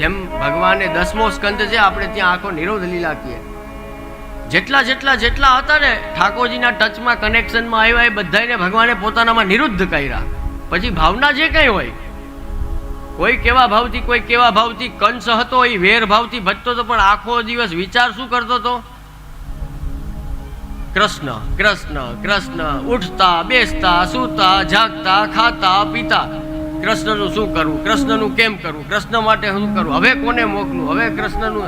જેમ ભગવાને દસમો સ્કંદ છે, આપણે ત્યાં આખો નિરોધ લીલા કીએ જેટલા જેટલા જેટલા હતા ને, ઠાકોરજીના ટચમાં કનેક્શનમાં આવ્યા એ બધાને ભગવાને પોતાનામાં નિરુદ્ધ કર્યા. પછી ભાવના જે કંઈ હોય, કોઈ કેવા ભાવથી, કોઈ કેવા ભાવથી કંસ હતો, એ વેર ભાવથી ભજતો હતો પણ આખો દિવસ વિચાર શું કરતો હતો? કૃષ્ણ કૃષ્ણ કૃષ્ણ, ઉઠતા, બેસતા, સૂતા, જાગતા, ખાતા, પીતા. કૃષ્ણનું શું કરવું? કૃષ્ણનું કેમ કરવું? કૃષ્ણ માટે શું કરવું? હવે કોને મોકલું? હવે કૃષ્ણનું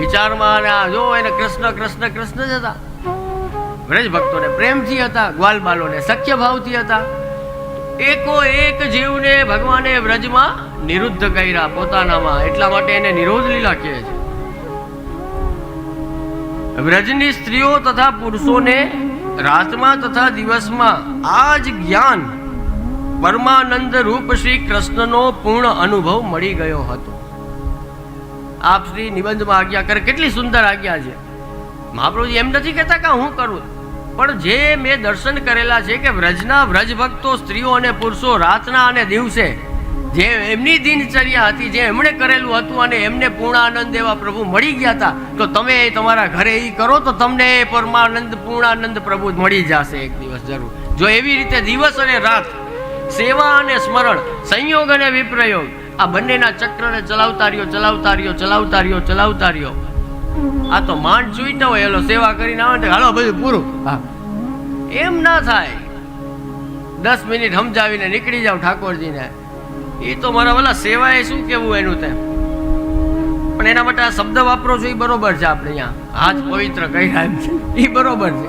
વિચારમાં અને જો એને કૃષ્ણ કૃષ્ણ કૃષ્ણ જ હતા. વ્રજ ભક્તોને પ્રેમથી હતા, ગ્વાલ બાલોને સખ્ય ભાવથી હતા. એકો એક જીવને ભગવાને વ્રજમાં નિરુદ્ધ કર્યા પોતાનામાં. એટલા માટે એને નિરોધ લીલા કહે છે. વ્રજની સ્ત્રીઓ તથા પુરુષોને રાતમાં તથા દિવસમાં આ જ જ્ઞાન પરમાનંદ રૂપ શ્રી કૃષ્ણનો પૂર્ણ અનુભવ મળી ગયો હતો. આપ શ્રી નિબંધમાં આજ્ઞા કરે, કેટલી સુંદર આજ્ઞા છે. મહાપ્રભુજી એમ નથી કહેતા કે હું કરું. પણ જે મેં દર્શન કરેલા છે કે વ્રજના વ્રજ ભક્તો સ્ત્રીઓ અને પુરુષો રાતના અને દિવસે જે એમની દિનચર્યા હતી, જે એમણે કરેલું હતું અને એમને પૂર્ણાનંદ એવા પ્રભુ મળી ગયા હતા, તો તમે તમારા ઘરે એ કરો તો તમને એ પરમાનંદ, પૂર્ણાનંદ પ્રભુ મળી જશે એક દિવસ જરૂર. જો એવી રીતે દિવસ અને રાત સેવા અને સ્મરણ, સંયોગ અને વિપ્રયોગ. આ બંનેના ચક્રને ચલાવતા રહ્યો ચલાવતા રહ્યો ચલાવતા રહ્યો ચલાવતા રહ્યો આ તો માંડ ચૂઈટો હોય, એલો સેવા કરીને આવે હાલો બધું પૂરું. એમ ના થાય. દસ મિનિટ સમજાવીને નીકળી જાવ ઠાકોરજીને. એ તો મારા વાલા સેવાએ શું કેવું એનું તે પણ એના માટે આ શબ્દ વાપરો છો એ બરોબર છે આપણે અહીંયા. હાથ પવિત્ર કહી રહ્યા છે. એ બરોબર છે.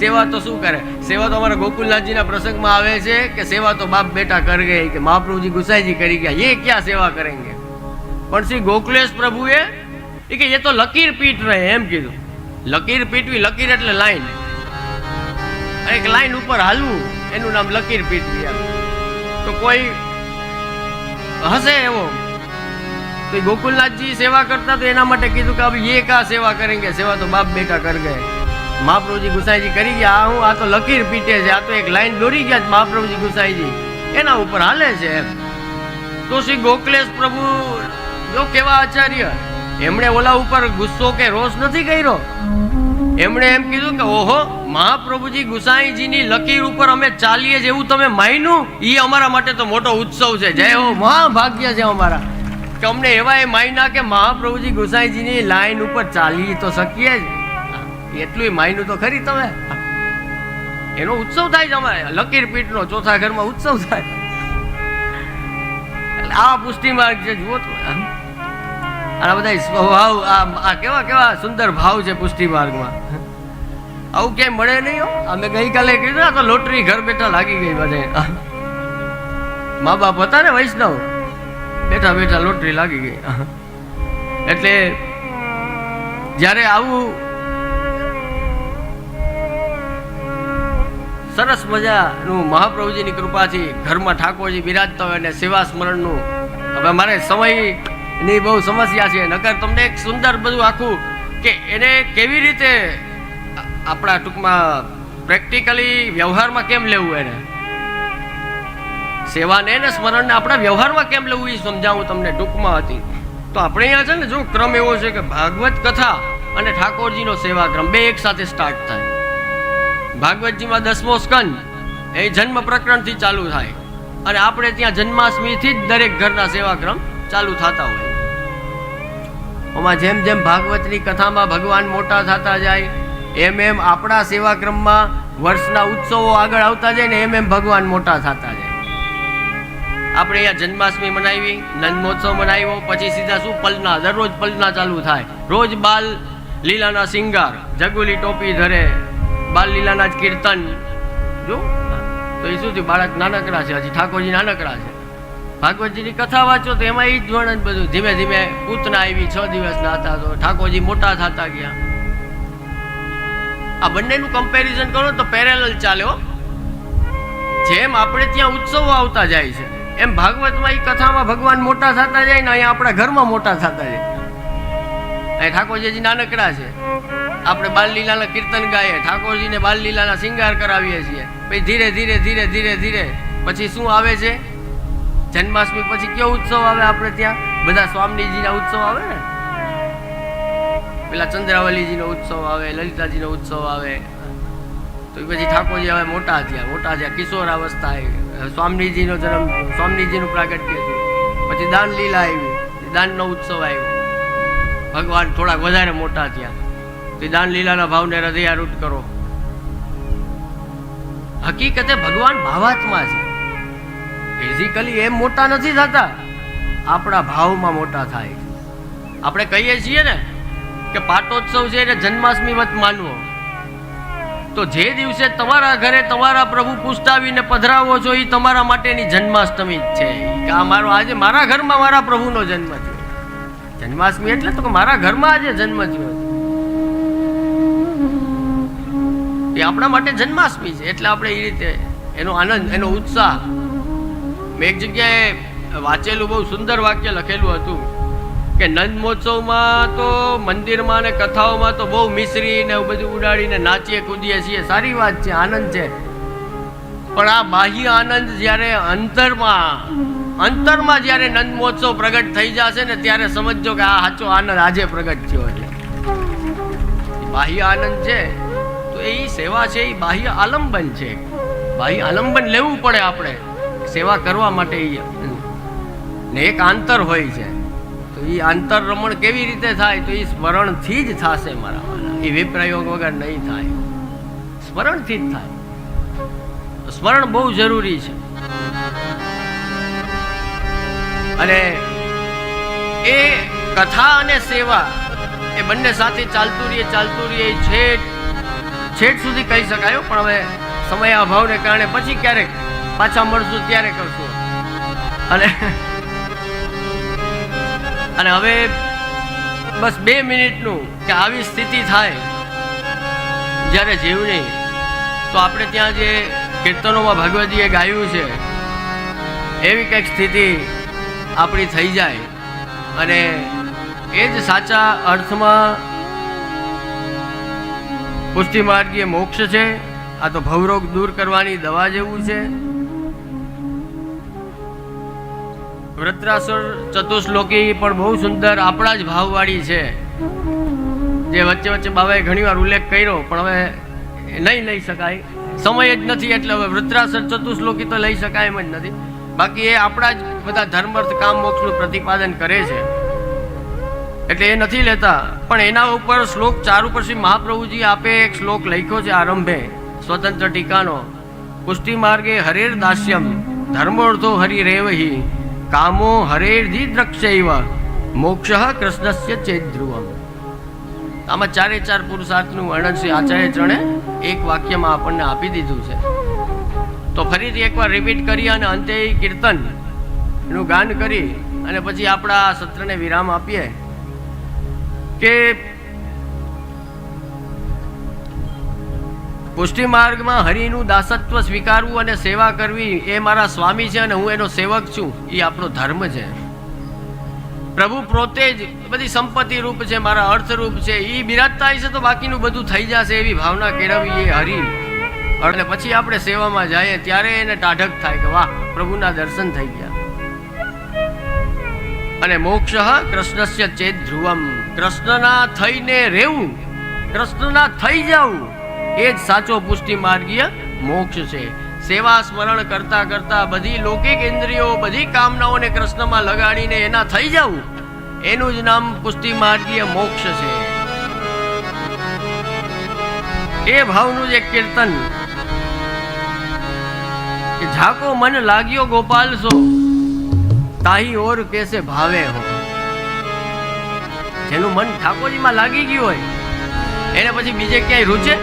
સેવા તો શું કરે? સેવા તો અમારા ગોકુલનાથજીના પ્રસંગમાં આવે છે કે સેવા તો બાપ બેટા કર ગઈ કે મહાપ્રભુજી ગુસાઈજી કરી ગયા. એ ક્યાં સેવા કરેંગે? પણ શ્રી ગોકુલેશ પ્રભુએ એ કે એ તો લકીર પીટ રહે. એમ કીધું. લકીર પીટવી લકીર એટલે લાઈન. એક લાઈન ઉપર હાલવું, એનું નામ લકીર પીટવી તો કોઈ હશે એવો? તો ગોકુલનાથજી સેવા કરતા તો એના માટે કીધું કે, હવે એ કા સેવા કરેંગે? સેવા તો બાપ બેટા કર ગયે. મહાપ્રભુજી ગુસાઈજી કરી ગયા. આ હું આ તો લકીર પીટે છે. આ તો એક લાઈન દોરી ગયા છે મહાપ્રભુજી ગુસાઈજી. એના ઉપર હાલે છે એમ. તો શ્રી ગોકલેશ પ્રભુ જો કેવા આચાર્ય, એમણે ઓલા ઉપર ગુસ્સો કે રોષ નથી કર્યો? એમણે એમ કીધું કે, ઓહો, મહાપ્રભુજી ગુસાઈજીની લકીર ઉપર અમે ચાલીએ જેવું તમે માન્યું? એ અમારા માટે તો મોટો ઉત્સવ છે. જય હો, મહાભાગ્ય છે અમારા. કે અમને એવા એ માયના કે મહાપ્રભુજી ગુસાઈજીની લાઈન ઉપર ચાલી તો શકીએ જ. એટલું માયનું તો ખરી તમે? એનો ઉત્સવ થાય છે અમારે. લકીર પીઠનો ચોથા ઘરમાં ઉત્સવ થાય. આ પુષ્ટિ માર્ગ જુઓ તો. આ બધા સ્વભાવ, આ કેવા કેવા સુંદર ભાવ છે પુષ્ટિ માર્ગમાં આવું ક્યાંય મળે નહીં અમે ગઈકાલે કીધું આ તો લોટરી ઘર બેઠા લાગી ગઈ બધે મા બાપ હતા ને વૈષ્ણવ? બેઠા બેઠા લોટરી લાગી ગઈ. એટલે જ્યારે આવું સરસ મજાનું મહાપ્રભુજીની કૃપાથી ઘરમાં ઠાકોરજી બિરાજતા હોય અને સેવા સ્મરણનું. હવે મારે સમયની બહુ સમસ્યા છે, નકર તમને એક સુંદર બધું આખું કે એને કેવી રીતે આપણા ટૂંકમાં પ્રેક્ટિકલી વ્યવહારમાં કેમ લેવું એને? સેવાને ને સ્મરણને આપણા વ્યવહારમાં કેમ લેવું એ સમજાવું તમને ટૂંકમાં હતી. તો આપણે અહીંયા છે ને જો ક્રમ એવો છે કે ભાગવત કથા અને ઠાકોરજીનો સેવા ક્રમ બે એક સાથે સ્ટાર્ટ થાય. ભાગવતજીમાં દસમો સ્કંદ, એ જન્મ પ્રકરણથી ચાલુ થાય. અને આપણે ત્યાં જન્માષ્ટમીથી જ દરેક ઘરના સેવાક્રમ ચાલુ થતા હોય. આમાં જેમ જેમ ભાગવતની કથામાં ભગવાન મોટા થતા જાય, એમ એમ આપણા સેવાક્રમમાં વર્ષના ઉત્સવો આગળ આવતા જાય ને એમ એમ ભગવાન મોટા થતા જાય. આપણે અહીંયા જન્માષ્ટમી મનાવી નંદ મહોત્સવ મનાવ્યો, પછી સીધા શું? પલના, દરરોજ પલના ચાલુ થાય. રોજ બાલ લીલાના સિંગાર જગુલી ટોપી ધરે. બાલ લીલાના જ કીર્તન. જો? તો એ શું થયું? બાળક નાનકડા છે હજી. ઠાકોરજી નાનકડા છે. ભાગવતજીની કથા વાંચો તો એમાં એ જ વર્ણન બધું. ધીમે ધીમે પૂતના આવી, છ દિવસના હતા તો ઠાકોરજી મોટા થતા ગયા. આ બંનેનું કમ્પેરિઝન કરો તો પેરેલલ ચાલ્યો જેમ આપણે ત્યાં ઉત્સવો આવતા જાય છે, એમ ભાગવતમાં એ કથામાં ભગવાન મોટા થતા જાય ને અહીંયા આપણા ઘરમાં મોટા થતા જાય. અહીં ઠાકોરજી નાનકડા છે. આપણે બાલલીલાના કીર્તન ગાઈએ, ઠાકોરજીને બાલલીલાના શિંગાર કરાવીએ છીએ. પછી ધીરે ધીરે ધીરે ધીરે ધીરે પછી શું આવે છે? જન્માષ્ટમી પછી કયો ઉત્સવ આવે આપણે ત્યાં? બધા સ્વામીજીના ઉત્સવ આવે ને? પેલા ચંદ્રાવલીજીનો ઉત્સવ આવે, લલિતાજીનો ઉત્સવ આવે. તો પછી ઠાકોરજી હવે મોટા થયા મોટા થયા, કિશોર અવસ્થા આવી. સ્વામીજીનો જન્મ, સ્વામીજીનું પ્રાગટ્ય થયું. પછી દાન લીલા આવી, દાનનો ઉત્સવ આવ્યો. ભગવાન થોડાક વધારે મોટા થયા. તો દાન લીલાના ભાવને હૃદયારૂઢ કરો. હકીકતે ભગવાન ભાવાત્મા છે. ફિઝિકલી એમ મોટા નથી થતા. આપણા ભાવમાં મોટા થાય આપણે કહીએ છીએ ને કે પાટોત્સવ છે એને જન્માષ્ટમી વત માનવો. તો જે દિવસે તમારા ઘરે તમારા પ્રભુ પુસ્તાવીને પધરાવો છો એ તમારા માટેની જન્માષ્ટમી જ છે. આ મારો આજે મારા ઘરમાં મારા પ્રભુનો જન્મ થયો જન્માષ્ટમી એટલે તો કે મારા ઘરમાં આજે જન્મ થયો એ આપણા માટે જન્માષ્ટમી છે, એટલે આપણે એ રીતે એનો આનંદ, એનો ઉત્સાહ. મેં એક જગ્યાએ વાંચેલું બહુ સુંદર વાક્ય લખેલું હતું કે નંદ મહોત્સવમાં તો મંદિરમાં ને કથાઓમાં તો બહુ મિશ્રી ને બધું ઉડાડીને નાચીએ, કૂદીએ છીએ. સારી વાત છે, આનંદ છે. પણ આ બાહ્ય આનંદ જ્યારે અંતરમાં અંતરમાં જ્યારે નંદ મહોત્સવ પ્રગટ થઈ જશે ને ત્યારે સમજજો કે આ સાચો આનંદ આજે પ્રગટ થયો છે. બાહ્ય આનંદ છે, તો એ સેવા છે, એ બાહ્ય આલંબન છે. બાહ્ય આલંબન લેવું પડે આપણે, સેવા કરવા માટે ને એક આંતર હોય છે. તો એ આંતર રમણ કેવી રીતે થાય? તો એ સ્મરણથી જ થશે મારા. એ વિપ્રયોગ વગર નહીં થાય. સ્મરણથી જ થાય. સ્મરણ બહુ જરૂરી છે. અને એ કથા અને સેવા એ બંને સાથે ચાલતું રહીએ ચાલતું રહીએ, છેટ છેટ સુધી કહી શકાયો, પણ હવે સમય અભાવને કારણે પછી ક્યારેક પાછા મળશું, ત્યારે કરશું. અને અને હવે બસ બે મિનિટનું કે આવી સ્થિતિ થાય, જ્યારે જીવની તો આપણે ત્યાં જે કીર્તનોમાં ભગવદીએ ગાયું છે. એવી કંઈક સ્થિતિ આપણી થઈ જાય. અને એ જ સાચા અર્થમાં પુષ્ટિ માર્ગીય મોક્ષ છે. આ તો ભવરોગ દૂર કરવાની દવા જેવું છે. વૃત્રાસુર ચતુશ્લોકી પણ બહુ સુંદર આપણા જ ભાવવાળી છે. જે વચ્ચે વચ્ચે બાબાએ ઘણીવાર ઉલ્લેખ કર્યો, પણ હવે નહીં લઈ શકાય. સમય જ નથી એટલે હવે વૃત્રાસર ચતુશ્લોકી તો લઈ શકાય એમ જ નથી. બાકી એ આપણા જ બધા ધર્મ અર્થ કામ મોક્ષનું પ્રતિપાદન કરે છે. એટલે એ નથી લેતા. પણ એના ઉપર શ્લોક ચારુ શ્રી મહાપ્રભુજી આપે એક શ્લોક લખ્યો છે આરંભે, સ્વતંત્ર ટીકાનો. પુષ્ટિ માર્ગે હરેર દાસ્યમ ધર્મોર્થો હરિરેવહી કામો હરેર્ધિ દ્રક્ષૈવ, મોક્ષ કૃષ્ણસ્ય ચેદ્ધ્રુવમ આમાં ચારે ચાર પુરુષાર્થનું વર્ણન શ્રી આચાર્ય ચરણે એક વાક્યમાં આપણને આપી દીધું છે. તો ફરીથી એકવાર રિપીટ કરી અને અંતે કીર્તન. એનું ગાન કરી અને પછી આપણા સત્રને વિરામ આપીએ. કે પુષ્ટિ માર્ગમાં હરિનું દાસત્વ સ્વીકારવું અને સેવા કરવી એ મારા સ્વામી છે અને હું એનો સેવક છું. એ આપણો ધર્મ છે. પ્રભુ પોતે જ બધી સંપત્તિ રૂપ છે, મારા અર્થ રૂપ છે એ બિરાજતા હશે તો બાકીનું બધું થઈ જશે એવી ભાવના કેળવી એ હરિ. અને પછી આપણે સેવામાં જઈએ, ત્યારે એને ટાઢક થાય કે વાહ, પ્રભુના દર્શન થઈ ગયા. અને મોક્ષ કૃષ્ણસ્ય ચેત ધ્રુવમ. કૃષ્ણના થઈને રહેવું, કૃષ્ણના થઈ જવું, એ જ સાચો પુષ્ટિ માર્ગીય મોક્ષ છે. સેવા સ્મરણ કરતા કરતા બધી લૌકિક ઇન્દ્રિયો બધી કામનાઓને કૃષ્ણમાં લગાડીને એના થઈ જવું એનું જ નામ પુષ્ટિ માર્ગીય મોક્ષ છે. એ ભાવનું જ કીર્તન. કે ઝાકો મન લાગ્યો ગોપાલ સો, તાહી ઓર કેસે ભાવે હો. જેનું મન ઠાકોરજીમાં લાગી ગયું હોય, એને પછી બીજે ક્યાંય રૂચે?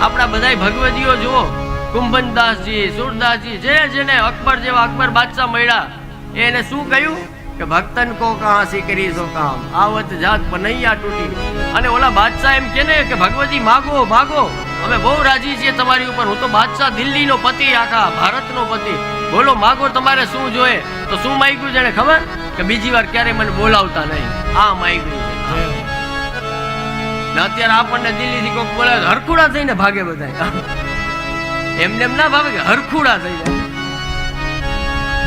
આપણા બધાય ભગવદીઓ જુઓ. કુંભનદાસજી સુરદાસજી જે જેને અકબર જેવા અકબર બાદશાહ મળ્યા એને શું કહ્યું? કે ભક્તન કો કહા કરી સો કામ આવત જાત પનૈયા તૂટી. અને ઓલા બાદશાહ એમ કે ને કે ભગવતી માગો માગો અમે બહુ રાજી છીએ તમારી ઉપર. હું તો બાદશાહ દિલ્હીનો પતિ આખા ભારતનો પતિ. બોલો માગો તમારે શું જોઈએ? તો શું માગ્યું એને ખબર? કે બીજી વાર ક્યારે મને બોલાવતા નહીં. આ માગ્યું. છે ને અત્યારે આપણને દિલ્હીથી કોઈક બોલાવે હરખુડા થઈને ભાગે બધા એમને એમ ના ભાવે કે હરખુડા થઈ જાય.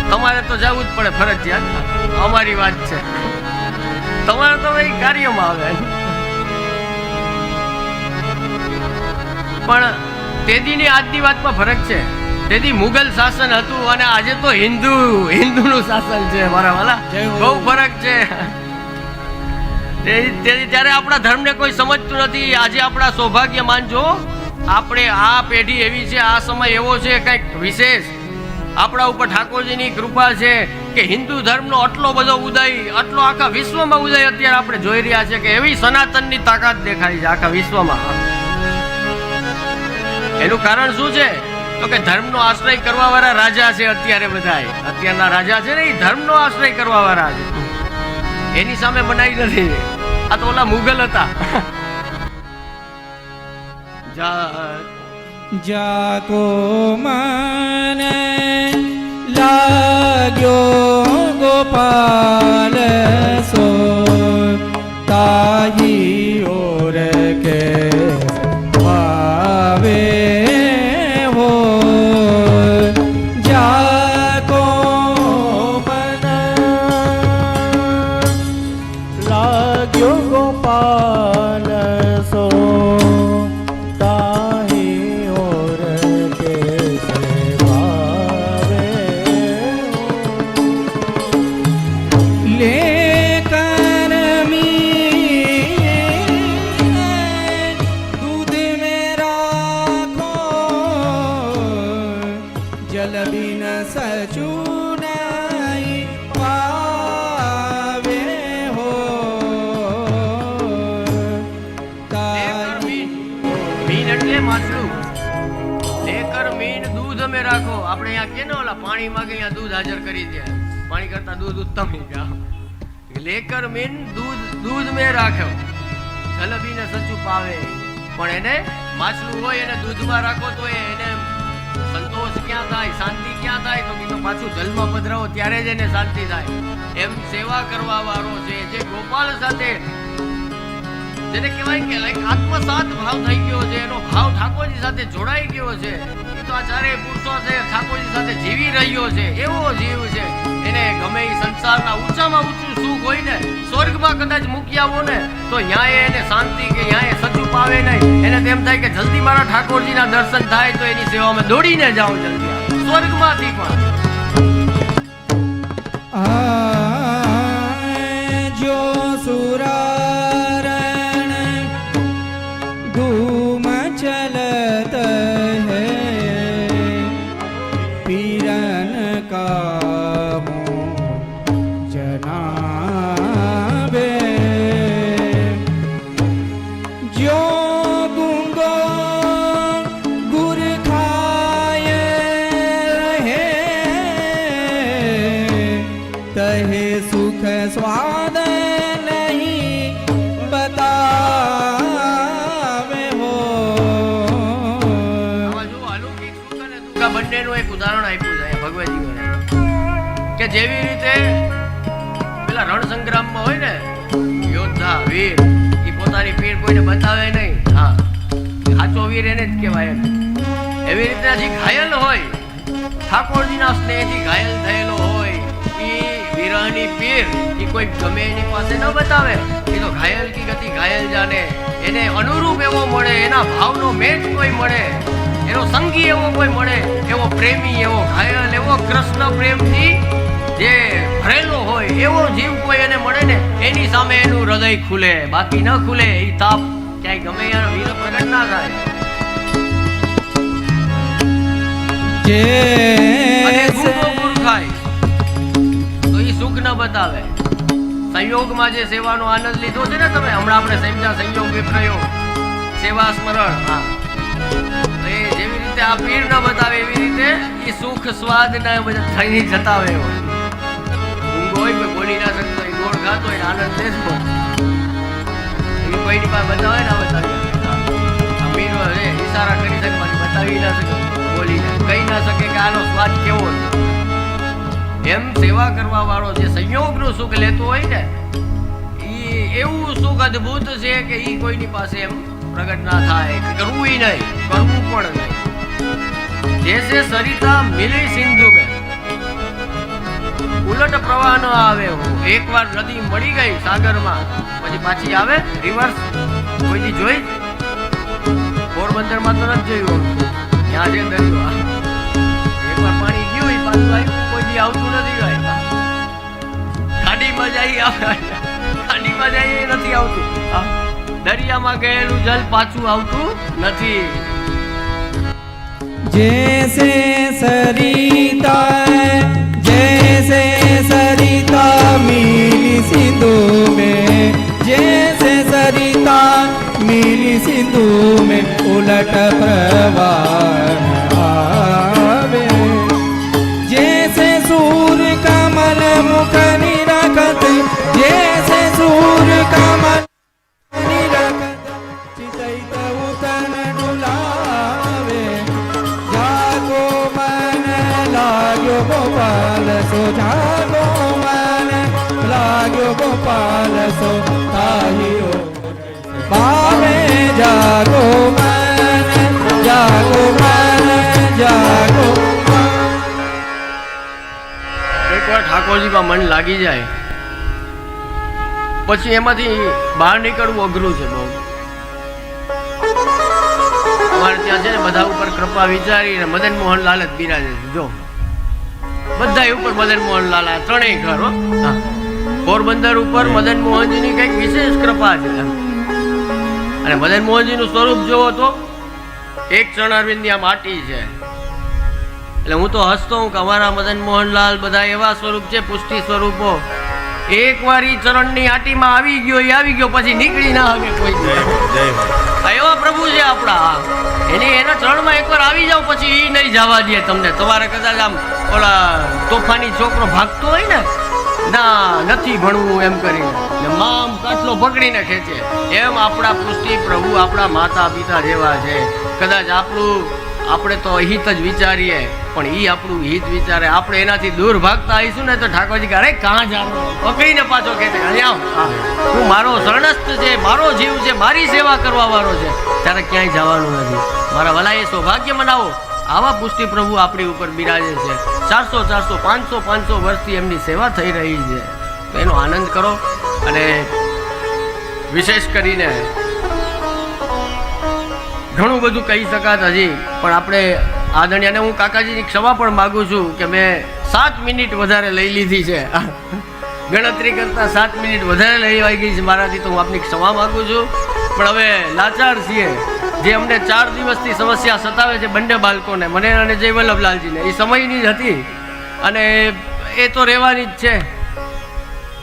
તમારે તો જવું જ પડે ફરજિયાત. અમારી વાત છે. તમારે તો ભાઈ કાર્યમાં આવે. પણ તેદીની આજની વાતમાં ફરક છે. તેથી મુગલ શાસન હતું અને આજે તો હિન્દુ હિન્દુનું શાસન છે મારા વાલા. બહુ ફરક છે. તે- તેથી ત્યારે આપણા ધર્મને કોઈ સમજતું નથી. આજે આપણા સૌભાગ્ય માનજો આપણે આ પેઢી એવી છે, આ સમય એવો છે, કંઈક વિશેષ. આપણા ઉપર ઠાકોરજીની કૃપા છે કે હિન્દુ ધર્મનો આટલો બધો ઉદય, આટલો આખા વિશ્વમાં ઉદય અત્યારે આપણે જોઈ રહ્યા છે કે એવી સનાતનની તાકાત દેખાય છે આખા વિશ્વમાં. એનું કારણ શું છે? તો કે ધર્મનો આશ્રય કરવા વાળા રાજા છે અત્યારે બધા અત્યારના રાજા છે ને એ ધર્મનો આશ્રય કરવા વાળા છે. એની સામે બનાવી નથી. આ તો ઓલા મુગલ હતા. જા જાકો મને લાગ્યો ગોપાલ સો તાહી ઓર કે લાગ્યો ગોપાલ અમે રાખો. આપણે અહીંયા કે ઓલા પાણી માંગે, અહીંયા દૂધ હાજર કરી દે. પાણી કરતા દૂધ ઉત્તમ લેકર મીન દૂધ દૂધ મેં રાખ્યો. જલબીને સચું પાવે. પણ એને માછલું હોય એને દૂધમાં રાખો તો એને સંતોષ ક્યાં થાય, શાંતિ ક્યાં થાય? તો કીધું, પાછું જલમાં પધરાવો, ત્યારે જ એને શાંતિ થાય. એમ સેવા કરવા વાળો છે, જે ગોપાલ સાથે, જેને કહેવાય કે આત્મસાત ભાવ થઈ ગયો છે, એનો ભાવ ઠાકોરજી સાથે જોડાઈ ગયો છે. તો આ ઠાકોરજી સાથે ઊંચામાં ઊંચું સુખ હોય ને, સ્વર્ગમાં કદાચ મૂકી આવો ને, તો ન્યાય એને શાંતિ કે થાય કે જલ્દી મારા ઠાકોરજીના દર્શન થાય તો એની સેવામાં દોડીને જાઉં જલ્દી. સ્વર્ગમાંથી પણ. રહે સુખ સ્વાદ નહીં બતાવે હો બંનેનું એક ઉદાહરણ આપ્યું છે ભગવદજી કે જેવી રીતે પેલા રણ સંગ્રામમાં હોય ને, યોદ્ધા, વીર એ પોતાની પીર કોઈને બતાવે નહીં. હા, સાચો વીર એને જ કહેવાય એવી રીતે જે ઘાયલ હોય, ઠાકોરજીના સ્નેહથી ઘાયલ થયેલો હોય વિરહની પીર એ કોઈ ગમે એની પાસે ન બતાવે. એ તો ઘાયલ કી ગતિ ઘાયલ જાને એને અનુરૂપ એવો મળે એના ભાવનો મેચ કોઈ મળે. એનો સંગી એવો કોઈ મળે એવો પ્રેમી એવો ઘાયલ એવો કૃષ્ણ પ્રેમથી જે ભરેલો હોય એવો જીવ કોઈ એને મળે ને એની સામે એનું હૃદય ખુલે. બાકી ન ખુલે એ તાપ ક્યાંય ગમે યાર વીર પ્રગટ ના થાય. અને ગુરુ ગુરુ ખાય એ ન બતાવે. સંયોગમાં જે સેવાનો આનંદ લીધો છે ને તમે, હમણાં આપણે સમજ્યા સંયોગ વિપ્રયોગ સેવા સ્મરણ, હા. એ જેવી રીતે આ પીર ન બતાવે, એવી રીતે એ સુખ સ્વાદ ના બધા થઈ જતાવે એવો ઊંઘ હોય કોઈ બોલી ના શકતો હોય, ગોળ ખાતો હોય, આનંદ લેતો એ કોઈની પાસે બતાવે ના બતાવે છે ઈશારા કરી શકે બતાવી ના શકે, બોલી ના કહી ના શકે કે આનો સ્વાદ કેવો છે. એમ સેવા કરવા વાળો જે સંયોગનું સુખ લેતો હોય ને એ એવું સુખ અદ્ભુત છે કે એ કોઈની પાસે એમ પ્રગટ ના થાય. કરવું નહીં, કરવું પણ નહીં. જૈસે સરિતા મિલે સિંધુ में ઉલટ પ્રવાહ ન આવે હો. એકવાર નદી મળી ગઈ સાગરમાં, પછી પાછી આવે રિવર્સ કોઈની જોઈ? પોરબંદરમાં તો નથી જોયું ત્યાં જે દરિયો એકવાર પાણી ગયું પાછું આવ્યું. અહીં આવતું નથી ભાઈ ગાડીમાં જઈએ ગાડીમાં જઈએ નથી આવતું દરિયામાં ગયેલું જલ પાછું આવતું નથી જૈસે સરિતા જૈસે સરિતા મિલી સિંધુ મે, જૈસે સરિતા મિલી સિંધુ મે, ઉલટ પ્રવાહ ಮುಖನ એકવાર મન લાગી જાય. પછી એમાંથી બહાર નીકળવું અઘરું છે બહુ. અમારે ત્યાં છે ને બધા ઉપર કૃપા વિચારીને મદન મોહનલાલ જ બિરાજે છે. જો. બધા ઉપર મદન મોહનલાલ આ ત્રણેય ઘર. પોરબંદર ઉપર મદન મોહનજીની કંઈક વિશેષ કૃપા છે. અને મદન મોહનજીનું સ્વરૂપ જોવો તો, એક ચરણારવિંદની આ માટી છે. એટલે હું તો હસતો હું કે અમારા મદન મોહનલાલ બધા એવા સ્વરૂપ છે પુષ્ટિ સ્વરૂપો. એક વાર ઈ ચરણની આટીમાં આવી ગયો એ આવી ગયો પછી નીકળી ના હવે કોઈ. એવા પ્રભુ છે આપણા. એની એના ચરણમાં એકવાર આવી જાવ પછી એ નહીં જવા દે તમને. તમારે કદાચ આમ ઓલા તોફાની છોકરો ભાગતો હોય ને ના નથી ભણવું એમ કરીને. મામ કાટલો પકડીને ખેંચે. એમ આપણા પુષ્ટિ પ્રભુ આપણા માતા પિતા જેવા છે. કદાચ આપણું આપણે તો હિત જ વિચારીએ, પણ ઈ આપણું હિત વિચારે. આપણે એનાથી દૂર ભાગતા આવીશું ને તો ઠાકોરજી અરે, કાં જાણો પકડીને પાછો કે. હા. મારો શરણસ્થ છે, મારો જીવ છે, મારી સેવા કરવા વાળો છે. ત્યારે ક્યાંય જવાનું નથી. મારા વલાએ સૌભાગ્ય મનાવો. આવા પુષ્ટિ પ્રભુ આપણી ઉપર બિરાજે છે. ચારસો ચારસો, પાંચસો પાંચસો વર્ષથી એમની સેવા થઈ રહી છે. તો એનો આનંદ કરો અને વિશેષ કરીને ઘણું બધું કહી શકાત હજી પણ આપણે આદરણીયાને હું કાકાજીની ક્ષમા પણ માગું છું કે મેં સાત મિનિટ વધારે લઈ લીધી છે. ગણતરી કરતાં સાત મિનિટ વધારે લઈ આવી ગઈ છે મારાથી, તો હું આપની ક્ષમા માગું છું. પણ હવે લાચાર છીએ જે અમને ચાર દિવસથી સમસ્યા સતાવે છે બંને બાળકોને, મને અને જય વલ્લભલાલજીને. એ સમયની જ હતી અને એ તો રહેવાની જ છે.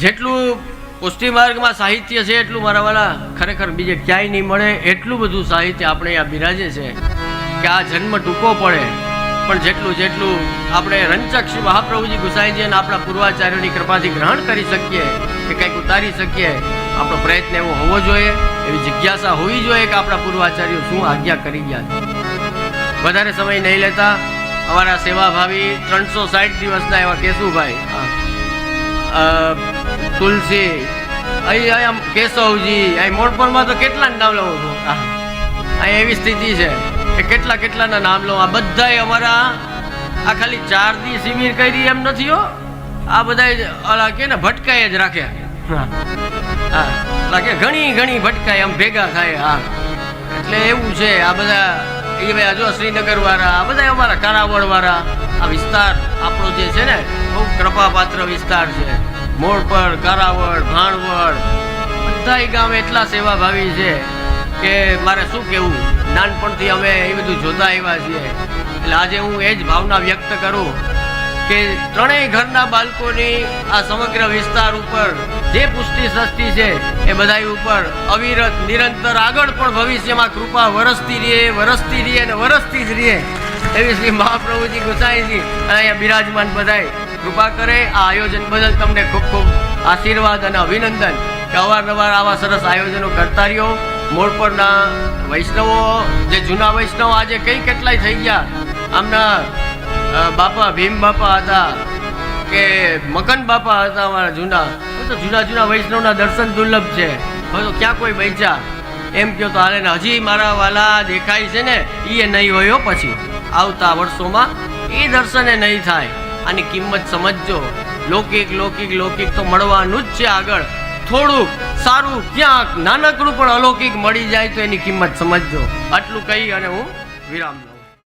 જેટલું પુષ્ટિ માર્ગમાં સાહિત્ય છે એટલું મારા વાલા ખરેખર બીજે ક્યાંય નહીં મળે. એટલું બધું સાહિત્ય આપણે આ બિરાજે છે કે આ જન્મ ટૂંકો પડે. પણ જેટલું જેટલું આપણે રંચક શ્રી મહાપ્રભુજી ગુસાઈજી અને આપણા પૂર્વાચાર્યોની કૃપાથી ગ્રહણ કરી શકીએ કે કંઈક ઉતારી શકીએ, આપણો પ્રયત્ન એવો હોવો જોઈએ. એવી જિજ્ઞાસા હોવી જોઈએ કે આપણા પૂર્વાચાર્યો શું આજ્ઞા કરી ગયા વધારે સમય નહીં લેતા અમારા સેવાભાવી ત્રણસો સાઠ દિવસના એવા કેશુભાઈ. તુલસી. અહીં અહીં કેશવજી, અહીં મોડપણમાં તો કેટલા નામ લઉં છું. અહીં એવી સ્થિતિ છે કે કેટલા કેટલાના નામ લઉં. આ બધાય અમારા આ ખાલી ચાર દી શિબિર કરી એમ નથી હો. આ બધા ઓલા કે ને ભટકાય જ રાખે હા. ઓલા ઘણી ઘણી ભટકાય આમ ભેગા થાય. હા. એટલે એવું છે, આ બધા, એ ભાઈ જો શ્રીનગર વાળા આ બધા અમારા કારાવળ વાળા આ વિસ્તાર આપણો જે છે ને, બહુ કૃપાપાત્ર વિસ્તાર છે. મોડ પર કારાવળ ભાણવડ, બધાય ગામ એટલા સેવાભાવી છે કે મારે શું કહેવું નાનપણથી અમે એ બધું જોતા આવ્યા છીએ. એટલે આજે હું એ જ ભાવના વ્યક્ત કરું કે ત્રણેય ઘરના બાળકોની આ સમગ્ર વિસ્તાર ઉપર જે પુષ્ટિ સસ્તી છે એ બધાય ઉપર અવિરત, નિરંતર આગળ પણ ભવિષ્યમાં કૃપા વરસતી રહે વરસતી રહે અને વરસતી જ રહે એવી શ્રી મહાપ્રભુજી ગુસાઈજી અહીંયા બિરાજમાન બધાય કૃપા કરે આ આયોજન બદલ તમને ખૂબ ખૂબ આશીર્વાદ અને અભિનંદન. કે અવારનવાર આવા સરસ આયોજનો કરતા રહ્યો. મોડ પરના વૈષ્ણવો, જે જૂના વૈષ્ણવ આજે કઈ કેટલાય થઈ ગયા. આમના બાપા ભીમ બાપા હતા કે મકન બાપા હતા અમારા જૂના. તો જૂના જૂના વૈષ્ણવના દર્શન દુર્લભ છે. હવે ક્યાં કોઈ બચ્યા? એમ કહો તો હાલે હજી મારા વાલા દેખાય છે ને એ નહીં હોય પછી. આવતા વર્ષોમાં એ દર્શને નહીં થાય. આની કિંમત સમજજો. લૌકિક લૌકિક લૌકિક તો મળવાનું જ છે આગળ. થોડુંક સારું, ક્યાંક નાનકડું પણ અલૌકિક મળી જાય તો એની કિંમત સમજજો. આટલું કહી અને હું વિરામ લઉં